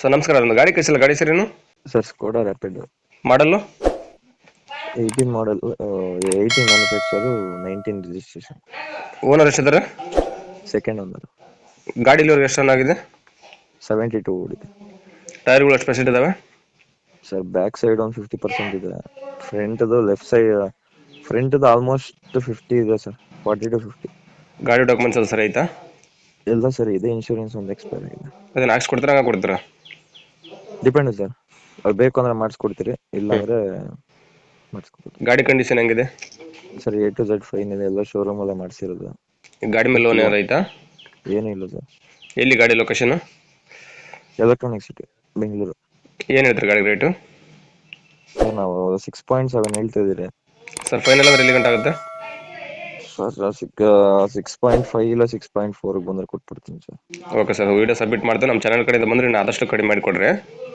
Sir ನಮಸ್ಕಾರ ಒಂದು ಗಾಡಿ ಕಳಿಸಿಲ್ಲ. ಗಾಡಿ ಸರ್ ಏನು sir Skoda Rapid model eighteen model eighteen manufacture nineteen registration owner ಎಷ್ಟಿದ್ದಾರೆ second owner ಗಾಡಿ ಇಲ್ಲಿವರೆಗೆ ಎಷ್ಟು ರನ್ ಆಗಿದೆ? ಸೆವೆಂಟಿ ಟೂ ಓಡಿದೆ. ಟೈರ್ಗಳು ಎಷ್ಟು ಪರ್ಸೆಂಟ್ ಇದಾವೆ? ಸರ್ ಬ್ಯಾಕ್ ಸೈಡ್ ಒಂದು ಫಿಫ್ಟಿ ಪರ್ಸೆಂಟ್ ಇದೆ. ಫ್ರಂಟ್ದು ಲೆಫ್ಟ್ ಸೈಡ್ ಫ್ರಂಟ್ದು ಆಲ್ಮೋಸ್ಟ್ ಫಿಫ್ಟಿ ಇದೆ ಸರ್ ಫಾರ್ಟಿ ಟು ಫಿಫ್ಟಿ ಗಾಡಿ ಡಾಕ್ಯುಮೆಂಟ್ಸ್ ಅದು ಸರಿ ಆಯ್ತಾ ಎಲ್ಲ ಸರ್ ಇದೆ. ಇನ್ಶೂರೆನ್ಸ್ ಒಂದು ಎಕ್ಸ್ಪೈರ್ ಆಗಿದೆ. ಅದನ್ನ ಹಾಕ್ಸ್ಕೊಡ್ತೀರಾ ಹಂಗೆ ಕೊಡ್ತೀರಾ? ಡಿಪೆಂಡ್ ಸರ್ ಅದು ಬೇಕು ಅಂದ್ರೆ ಮಾಡಿಸ್ಕೊಡ್ತೀರಿ ಇಲ್ಲಾಂದ್ರೆ ಮಾಡಿಸ್ಕೊಡ್ತೀವಿ ಗಾಡಿ ಕಂಡೀಷನ್ ಹೆಂಗಿದೆ? Sir A to Z fine ಇದೆ ಎಲ್ಲ ಶೋರೂಮ್ ಮಾಡಿಸಿರೋದು ಮಾಡ್ಸಿರೋದು. ಗಾಡಿ ಮೇಲೆ ಲೋನ್ ಏನಾರು ಐತಾ ಏನೂ ಇಲ್ಲ ಸರ್ ಎಲ್ಲಿ ಗಾಡಿ ಲೊಕೇಶನ್ ಎಲೆಕ್ಟ್ರಾನಿಕ್ ಸಿಟಿ ಬೆಂಗಳೂರು ಏನು ಹೇಳ್ತಾರೆ ಗಾಡಿ ರೇಟು ಸರ್ ನಾವು ಸಿಕ್ಸ್ ಪಾಯಿಂಟ್ ಸೆವೆನ್ ಹೇಳ್ತಾ ಇದ್ದೀರಿ. ಸರ್ ಫೈನಲ್ ಅಂದ್ರೆ ಎಲ್ಲಿ ಗಂಟೆ ಆಗುತ್ತೆ? Sir six six point five ಇಲ್ಲ ಸಿಕ್ಸ್ ಪಾಯಿಂಟ್ ಫೋರ್ಗೆ ಬಂದ್ರೆ ಕೊಟ್ಬಿಡ್ತೀನಿ sir okay sir video submit ಮಾಡ್ತೀನಿ. ನಮ್ಮ ಚಾನಲ್ ಕಡೆಯಿಂದ ಬಂದರೆ ಇನ್ನು ಆದಷ್ಟು ಕಡಿಮೆ ಮಾಡಿಕೊಡ್ರಿ.